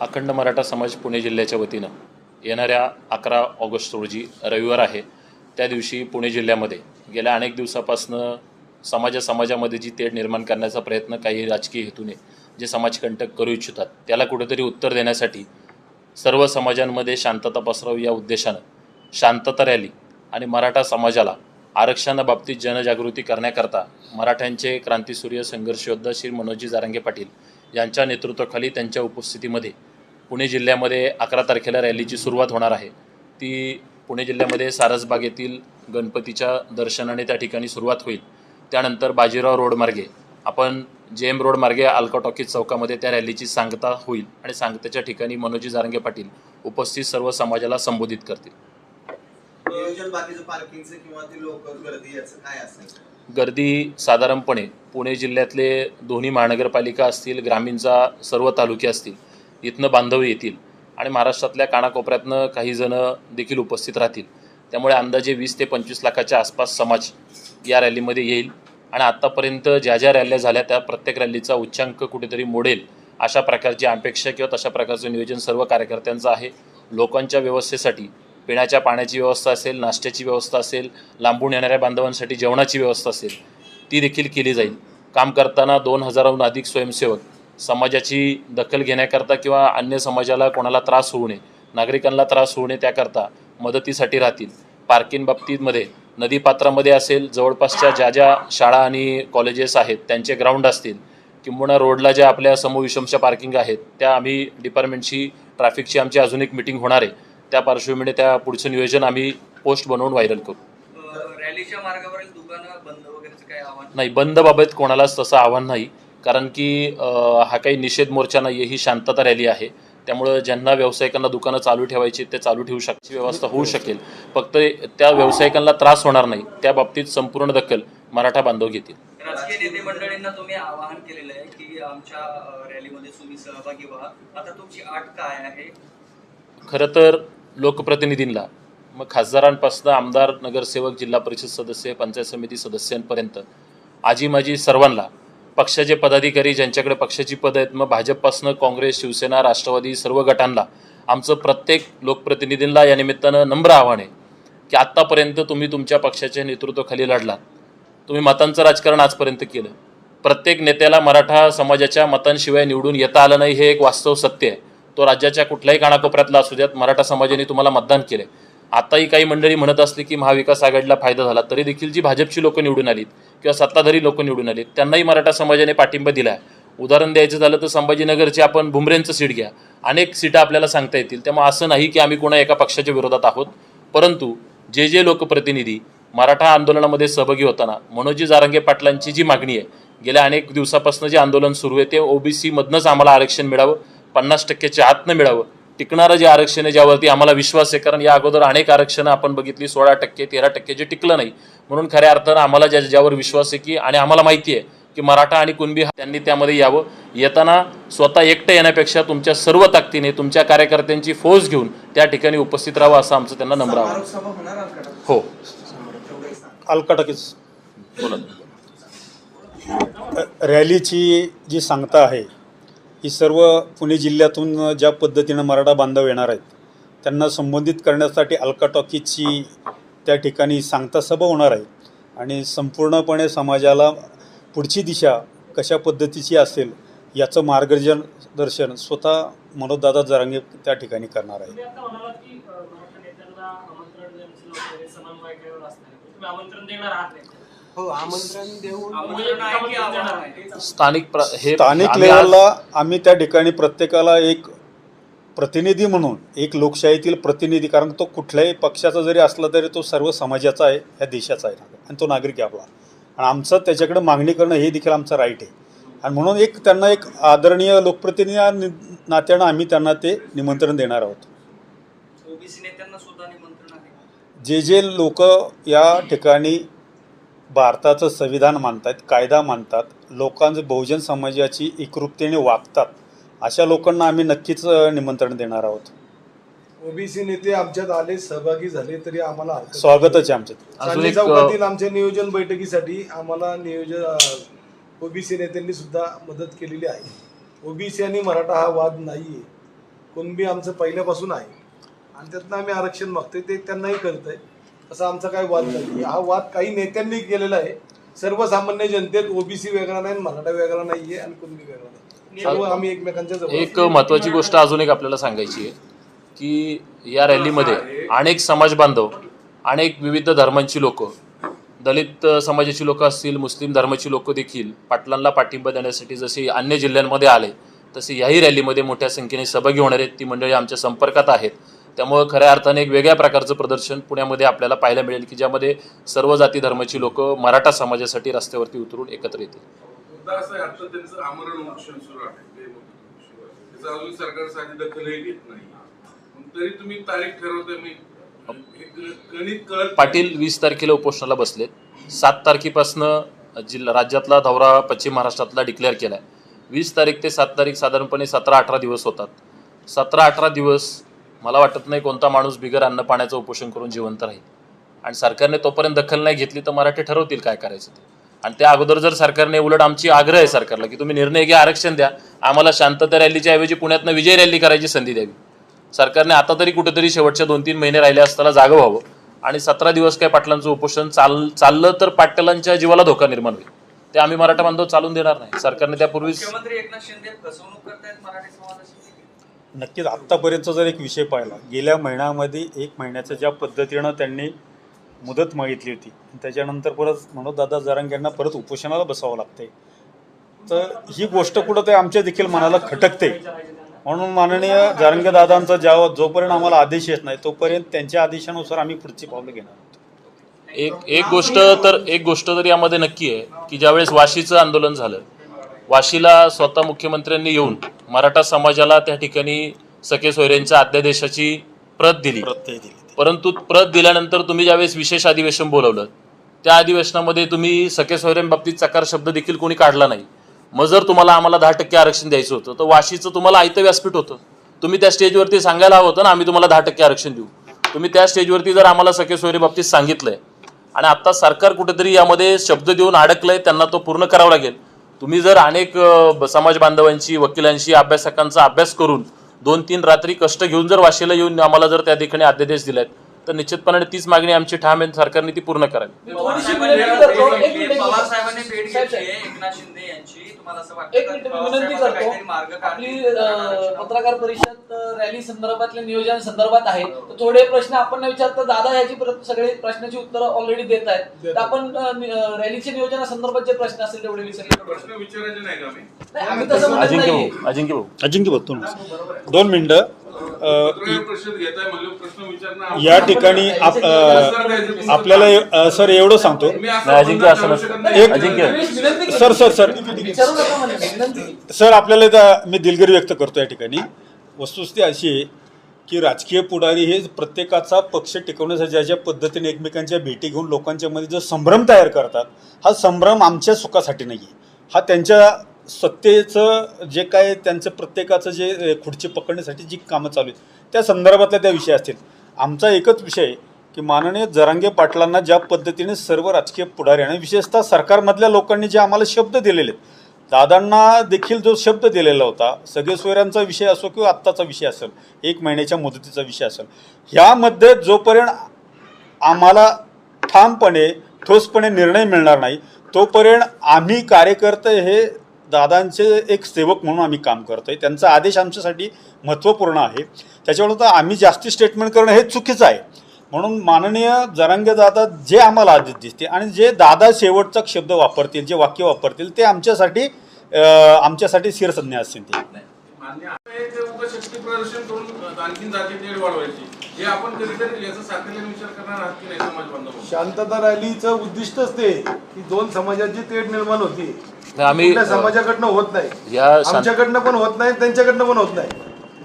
अखंड मराठा समाज पुणे जिल्ह्याच्या वतीनं येणाऱ्या अकरा ऑगस्ट रोजी रविवार आहे. त्या दिवशी पुणे जिल्ह्यामध्ये गेल्या अनेक दिवसापासनं समाजा समाजामध्ये जी तेढ निर्माण करण्याचा प्रयत्न काही राजकीय हेतूने जे समाजकंटक करू इच्छितात त्याला कुठेतरी उत्तर देण्यासाठी सर्व समाजांमध्ये शांतता पसरावी या उद्देशानं शांतता रॅली आणि मराठा समाजाला आरक्षणाबाबतीत जनजागृती करण्याकरता मराठ्यांचे क्रांतीसूर्य संघर्षयोद्धा श्री मनोजी जारंगे पाटील यांच्या नेतृत्वाखाली त्यांच्या उपस्थितीमध्ये पुणे जिल्ह्यामध्ये अकरा तारखेला रॅलीची सुरुवात होणार आहे. ती पुणे जिल्ह्यामध्ये सारसबाग येथील गणपतीच्या दर्शनाने त्या ठिकाणी सुरुवात होईल. त्यानंतर बाजीराव रोडमार्गे आपण जे एम रोडमार्गे अल्का टॉकीज चौकामध्ये त्या रॅलीची सांगता होईल आणि सांगतेच्या ठिकाणी मनोजी जारंगे पाटील उपस्थित सर्व समाजाला संबोधित करतील. गर्दी गर्दी साधारणपणे पुणे जिल्ह्यातले दोन्ही महानगरपालिका असतील ग्रामीणचा सर्व तालुके असतील इथनं बांधव येतील आणि महाराष्ट्रातल्या कानाकोपऱ्यातनं काही जणं देखील उपस्थित राहतील. त्यामुळे अंदाजे वीस ते पंचवीस लाखाच्या आसपास समाज या रॅलीमध्ये येईल आणि आत्तापर्यंत ज्या ज्या रॅल्या झाल्या त्या प्रत्येक रॅलीचा उच्चांक कुठेतरी मोडेल अशा प्रकारची अपेक्षा किंवा तशा प्रकारचं नियोजन सर्व कार्यकर्त्यांचं आहे. लोकांच्या व्यवस्थेसाठी पिण्याच्या पाण्याची व्यवस्था असेल नाश्त्याची व्यवस्था असेल लांबून येणाऱ्या बांधवांसाठी जेवणाची व्यवस्था असेल ती देखील केली जाईल. काम करताना दोन हजाराहून अधिक स्वयंसेवक समाजाची दखल घेण्याकरता किंवा अन्य समाजाला कोणाला त्रास होऊ नये नागरिकांना त्रास होऊ नये त्याकरता मदतीसाठी राहतील. पार्किंग बाबतीमध्ये नदीपात्रामध्ये असेल जवळपासच्या ज्या ज्या शाळा आणि कॉलेजेस आहेत त्यांचे ग्राउंड असतील किंबहुना रोडला ज्या आपल्या समविषमच्या पार्किंग आहेत त्या आम्ही डिपार्टमेंटची ट्रॅफिकची आमची अजून एक मिटिंग होणार आहे. त्या पार्श्वभूमीने त्या पुढचं नियोजन आम्ही पोस्ट बनवून व्हायरल करू. रॅलीच्या मार्गावरील दुकानं बंद वगैरेचं काय आव्हान? नाही बंदबाबत कोणालाच तसं आव्हान नाही. कारण की अ, हा काही निषेध मोर्चा नाही ही शांतता रॅली आहे. त्यामुळं ज्यांना व्यावसायिकांना दुकानं चालू ठेवायची ते चालू ठेवू शकची व्यवस्था होऊ शकेल. फक्त त्या व्यावसायिकांना त्रास होणार नाही. त्या बाबतीत संपूर्ण दखल मराठा बांधव घेतील. राजकीय नेते मंडळींना तुम्ही आवाहन केलेलं आहे की आमच्या अ, रॅलीमध्ये तुम्ही सहभागी व्हा. आता तुमची आठ काय आहे? खरं तर लोकप्रतिनिधींना मग खासदारांपासून आमदार नगरसेवक जिल्हा परिषद सदस्य पंचायत समिती सदस्यांपर्यंत आजी माजी सर्वांना पक्षाचे पदाधिकारी ज्यांच्याकडे पक्षाची पदं आहेत मग भाजपपासनं काँग्रेस शिवसेना राष्ट्रवादी सर्व गटांना आमचं प्रत्येक लोकप्रतिनिधींना या निमित्तानं नम्र आव्हान आहे की आत्तापर्यंत तुम्ही तुमच्या पक्षाच्या नेतृत्वाखाली लढलात. तुम्ही मतांचं राजकारण आजपर्यंत केलं. प्रत्येक नेत्याला मराठा समाजाच्या मतांशिवाय निवडून येता आलं नाही हे एक वास्तव सत्य आहे. तो राज्याच्या कुठल्याही कानाकोपऱ्यातला असू द्यात मराठा समाजाने तुम्हाला मतदान केले आताही काही मंडळी म्हणत असली की महाविकास आघाडीला फायदा झाला तरी देखील जी भाजपची लोकं निवडून आलीत किंवा सत्ताधारी लोकं निवडून आलीत त्यांनाही मराठा समाजाने पाठिंबा दिला आहे. उदाहरण द्यायचं झालं तर संभाजीनगरचे आपण भुमरेंचं सीट घ्या. अनेक सीटं आपल्याला सांगता येतील. त्यामुळे असं नाही की आम्ही कोणा एका पक्षाच्या विरोधात आहोत. परंतु जे जे लोकप्रतिनिधी मराठा आंदोलनामध्ये सहभागी होताना मनोजी जारंगे पाटलांची जी मागणी आहे गेल्या अनेक दिवसापासून जे आंदोलन सुरू आहे ते ओबीसीमधनंच आम्हाला आरक्षण मिळावं. पन्नास टक्क्याच्या आतनं मिळावं. टिकणारं जे आरक्षण आहे ज्यावरती आम्हाला विश्वास आहे कारण या अगोदर अनेक आरक्षणं आपण बघितली सोळा टक्के तेरा टक्के जे टिकलं नाही. म्हणून खऱ्या अर्थानं आम्हाला ज्या ज्यावर विश्वास आहे की आणि आम्हाला माहिती आहे की मराठा आणि कुणबी त्यांनी त्यामध्ये यावं. येताना स्वतः एकटं येण्यापेक्षा तुमच्या सर्व ताकदीने तुमच्या कार्यकर्त्यांची फौज घेऊन त्या ठिकाणी उपस्थित राहावं असं आमचं त्यांना नम्र आव्हान. आमच्याकडे हो. अल्काटकीच बोला. रॅलीची जी सांगता आहे ही सर्व पुणे जिल्ह्यातून ज्या पद्धतीनं मराठा बांधव येणार आहेत त्यांना संबोधित करण्यासाठी अल्का टॉकीजची त्या ठिकाणी सांगता सभा होणार आहे. आणि संपूर्णपणे समाजाला पुढची दिशा कशा पद्धतीची असेल याचं मार्गदर्शन दर्शन स्वतः मनोजदादा जरांगे त्या ठिकाणी करणार आहे. आमंत्रण देणार आहात हो आमंत्रण देऊन आमंत्रण आहे की आव्हान आहे. स्थानिक प्र हे स्थानिक आम्ही आज- लेवलला आम्ही त्या ठिकाणी प्रत्येकाला एक प्रतिनिधी म्हणून एक लोकशाहीतील प्रतिनिधी कारण तो कुठल्याही पक्षाचा जरी असला तरी तो सर्व समाजाचा आहे ह्या देशाचा आहे. आणि तो नागरिक आहे आपला. आणि आमचं त्याच्याकडे मागणी करणं हे देखील आमचं राईट आहे. आणि म्हणून एक त्यांना एक आदरणीय लोकप्रतिनिधी या नि- नात्यानं आम्ही त्यांना ते निमंत्रण देणार आहोत. ओबीसी नेत्यांना सुद्धा निमंत्रण आहे. जे जे लोक या ठिकाणी भारताचं संविधान मानतात कायदा मानतात लोकांचं बहुजन समाजाची एकरूपतेने वागतात अशा लोकांना आम्ही नक्कीच निमंत्रण देणार आहोत. ओबीसी नेते आमच्यात आले सहभागी झाले तरी आम्हाला हरकत नाही. स्वागतच आहे आमच्यात. अजून चांदणी एक चौकातील आमच्या नियोजन बैठकीसाठी. आम्हाला नियोजन ओबीसी नेत्यांनी सुद्धा मदत केलेली आहे. ओबीसी आणि मराठा हा वाद नाहीये. कुणबी आमचं पहिल्यापासून आहे. आणि त्यातनं आम्ही आरक्षण मागतोय ते त्यांनाही कळत आहे असा आमचा काही वाद नाही. हा वाद काही नेत्यांनी केलेला आहे. सर्वसामान्य जनतेत ओबीसी वेगळा नाही मराठा वेगळा नाहीये आणि कुणबी वेगळा नाही. सर्व आम्ही एकमेकांच्या जवळ एक महत्वाची गोष्ट अजून एक आपल्याला सांगायची आहे की या रॅलीमध्ये अनेक समाज बांधव अनेक विविध धर्मांची लोक दलित समाजाची लोक असतील मुस्लिम धर्माची लोक देखील पाटलांना पाठिंबा देण्यासाठी जसे अन्य जिल्ह्यांमध्ये आले तसे याही रॅलीमध्ये मोठ्या संख्येने सहभागी होणार आहेत ती मंडळी आमच्या संपर्कात आहेत. त्यामुळं खऱ्या अर्थाने एक वेगळ्या प्रकारचं प्रदर्शन पुण्यामध्ये आपल्याला पाहायला मिळेल की ज्यामध्ये सर्व जाती धर्माची लोक मराठा समाजासाठी रस्त्यावरती उतरून एकत्र येतील. पाटील वीस तारखेला उपोषणाला बसलेत. सात तारखेपासनं जिल्हा राज्यातला दौरा पश्चिम महाराष्ट्रातला डिक्लेअर केला आहे वीस तारीख ते सात तारीख साधारणपणे सतरा अठरा दिवस होतात. सतरा अठरा दिवस मला वाटत नाही कोणता माणूस बिगर अन्न पाण्याचं उपोषण करून जिवंत राहील. आणि सरकारने तोपर्यंत दखल नाही घेतली तर मराठी ठरवतील काय करायचं ते. आणि त्या अगोदर जर सरकारने उलट आमची आग्रह आहे सरकारला की तुम्ही निर्णय घ्या आरक्षण द्या आम्हाला शांतता रॅलीच्या ऐवजी पुण्यातनं विजय रॅली करायची संधी द्यावी. सरकारने आता तरी कुठेतरी शेवटच्या दोन तीन महिने राहिले असताना जागं व्हावं आणि सतरा दिवस काय पाटलांचं उपोषण चाल चाललं तर पाटलांच्या जीवाला धोका निर्माण होईल. ते आम्ही मराठा बांधव चालून देणार नाही. सरकारने त्यापूर्वीच मुख्यमंत्री एकनाथ शिंदे फसवणूक करतायत मराठी समाजाची नक्कीच आत्तापर्यंत जर एक विषय पाहिला गेल्या महिन्यामध्ये एक महिन्याच्या ज्या पद्धतीनं त्यांनी मुदत मागितली होती त्याच्यानंतर परत म्हणून दादा जरांग यांना परत उपोषणाला बसावं लागते तर ही गोष्ट कुठं ते आमच्या देखील मनाला खटकते म्हणून माननीय जारंगे दादांचा ज्या जोपर्यंत आम्हाला आदेश येत नाही तोपर्यंत त्यांच्या आदेशानुसार आम्ही पुढची पावलं घेणार आहोत. एक एक गोष्ट तर एक गोष्ट तर यामध्ये नक्की आहे की ज्यावेळेस वाशीचं आंदोलन झालं वाशीला स्वतः मुख्यमंत्र्यांनी येऊन मराठा समाजाला त्या ठिकाणी सखे सोयऱ्यांच्या अध्यादेशाची प्रत दिली. परंतु प्रत दिल्यानंतर तुम्ही ज्यावेळेस विशेष अधिवेशन बोलवलं त्या अधिवेशनामध्ये तुम्ही सखे सोयऱ्यांबाबतीत चकार शब्द देखील कोणी काढला नाही. मग जर तुम्हाला आम्हाला दहा टक्के आरक्षण द्यायचं होतं तर वाशीचं तुम्हाला आयतं व्यासपीठ होतं. तुम्ही त्या स्टेजवरती सांगायला हवं होतं ना आम्ही तुम्हाला दहा टक्के आरक्षण देऊ. तुम्ही त्या स्टेजवरती जर आम्हाला सखे सोयरी बाबतीत सांगितलंय आणि आता सरकार कुठेतरी यामध्ये शब्द देऊन अडकलंय त्यांना तो पूर्ण करावा लागेल. तुम्ही जर अनेक समाज बांधवांची वकिलांशी अभ्यासकांचा अभ्यास करून दोन तीन रात्री कष्ट घेऊन जर वाशीला येऊन आम्हाला जर त्या ठिकाणी अध्यादेश दिलेत तर निश्चितपणे तीच मागणी आमची ठाम आहे सरकारने ती पूर्ण करावी. पवार विनंती करतो. एक साहेबांनी मिनिट. पवार साहेबांनी भेट साहेब, घेतली आहे एकनाथ शिंदे यांची. तुम्हाला असं वाटतं एक का? मिनिट मी पवार विनंती साहेबांना काहीतरी मार्ग करतो आपली काढतील अ, आरक्षणावर? पत्रकार परिषद अ, रॅली संदर्भातल्या नियोजन संदर्भात आहे. तर थोडे प्रश्न आपण न विचारता दादा याची सगळे प्रश्नाची उत्तरं ऑलरेडी देत आहेत. तर आपण अ, नि- अ, रॅलीच्या नियोजनासंदर्भात जे प्रश्न असतील तेवढे विचारले प्रश्न विचारायचे नाही का मी नाही, आम्ही तसं म्हणत अजिंक्य भाऊ अजिंक्य भाऊ अजिंक्य दोन मिनिटं. या ठिकाणी आपल्याला सर एवढं सांगतो. अजिंक्य. एक-. Sir sir sir. सर आपल्याला मी दिलगिरी व्यक्त करतो या ठिकाणी. वस्तुस्थिती अशी आहे की राजकीय पुढारी हे प्रत्येकाचा पक्ष टिकवण्यासाठी ज्या ज्या पद्धतीने एकमेकांच्या भेटी घेऊन लोकांच्या मध्ये जो संभ्रम तयार करतात हा संभ्रम आमच्या सुखासाठी नाही आहे हा त्यांच्या सत्तेचं जे काय त्यांचं प्रत्येकाचं जे अ, खुर्ची पकडण्यासाठी जी कामं चालू आहेत त्या संदर्भातल्या त्या विषय असतील. आमचा एकच विषय आहे की माननीय जरांगे पाटलांना ज्या पद्धतीने सर्व राजकीय पुढाऱ्यांनी विशेषतः सरकारमधल्या लोकांनी जे आम्हाला शब्द दिलेले आहेत दादांना देखील जो शब्द दिलेला होता सगळे सोयऱ्यांचा विषय असो किंवा आत्ताचा विषय असेल एक महिन्याच्या मुदतीचा विषय असेल ह्यामध्ये जोपर्यंत आम्हाला ठामपणे ठोसपणे निर्णय मिळणार नाही तोपर्यंत आम्ही कार्यकर्ते हे दादांचे एक सेवक म्हणून आम्ही काम करतोय. त्यांचा आदेश आमच्यासाठी महत्त्वपूर्ण आहे. त्याच्यामुळे तर आम्ही जास्ती स्टेटमेंट करणं हे चुकीचं आहे. म्हणून माननीय जरांगे दादा जे आम्हाला आदेश दिसते आणि जे दादा शेवटचा शब्द वापरतील जे वाक्य वापरतील ते आमच्यासाठी आमच्यासाठी शिरसज्ञ असतील ते. आहे. हे शांतता रॅलीचं उद्दिष्टच ते की दोन समाजाची तेढ निर्माण होती. आम्ही कुठल्या समाजाकडनं होत नाही. या आमच्याकडनं पण होत नाही त्यांच्याकडनं पण होत नाही.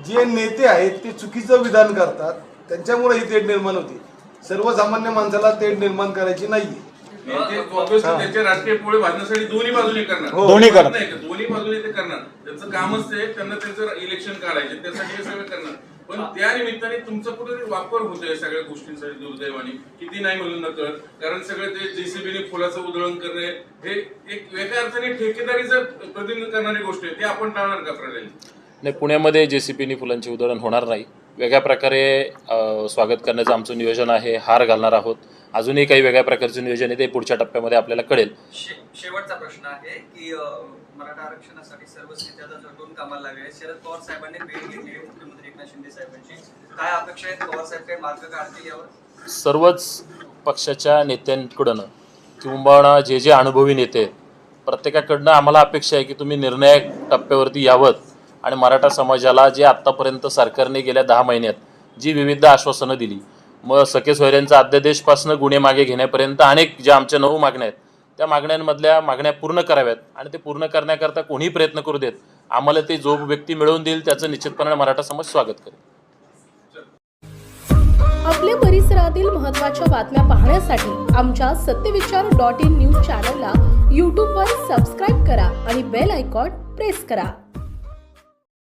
जे नेते आहेत ते चुकीचं विधान करतात. त्यांच्यामुळे ही तेढ निर्माण होती. सर्वसामान्य माणसाला तेढ निर्माण करायची नाहीये. ते obviously त्यांचे राजकीय पोळे भाजण्यासाठी दोन्ही बाजूने करणार. हो. दोन्ही करणार. नाही? दोन्ही बाजूने ते करणार. त्यांचं कामच ते त्यांना त्यांचं इलेक्शन काढायचे. त्यासाठी हे सगळं करणार. पण त्या निमित्ताने तुमचा कुठेतरी वापर होतोय सगळ्या गोष्टींसाठी दुर्दैवाने. किती नाही म्हणून नकळत कारण सगळे ते जेसीबीने फुलाचं उधळण करणे हे एक वेगळ्या अर्थाने ठेकेदारीचं प्रतिनिधित्व करणारी गोष्ट आहे ते आपण टाळणार का प्रणाली नाही पुण्यामध्ये जे सी पीनी फुलांची उधळण होणार नाही. वेगळ्या प्रकारे स्वागत करण्याचं आमचं नियोजन आहे हार घालणार आहोत. अजूनही काही वेगळ्या प्रकारचं नियोजन आहे ते पुढच्या टप्प्यामध्ये आपल्याला कळेल. शेवटचा प्रश्न आहे की मराठा आरक्षणासाठी सर्वच नेते आता झटून कामाला लागले. शरद पवार साहेबांनी भेट घेतली एकनाथ शिंदे साहेबांची. काय अपेक्षा आहेत पवार साहेब काही मार्ग काढतील यावर? सर्वच पक्षाच्या नेत्यांकडनं किंबहुना जे जे अनुभवी नेते प्रत्येकाकडनं आम्हाला अपेक्षा आहे की तुम्ही निर्णायक टप्प्यावरती यावं आणि मराठा समाजाला जे आत्तापर्यंत सरकारने गेल्या दहा महिन्यात जी विविध आश्वासनं दिली मग सखे सोयऱ्यांचा अध्यादेशपासून गुन्हे मागे घेण्यापर्यंत अनेक ज्या आमच्या नऊ मागण्या आहेत त्या मागण्यांमधल्या मागण्या पूर्ण कराव्यात आणि ते पूर्ण करण्याकरता कोणीही प्रयत्न करू देत आम्हाला ते जो व्यक्ती मिळवून देईल त्याचं निश्चितपणे मराठा समाज स्वागत करेल. आपल्या परिसरातील महत्त्वाच्या बातम्या पाहण्यासाठी आमच्या सत्यविचार डॉट इन न्यूज चॅनलला यूट्यूबवर सबस्क्राईब करा आणि बेल आयकॉन प्रेस करा.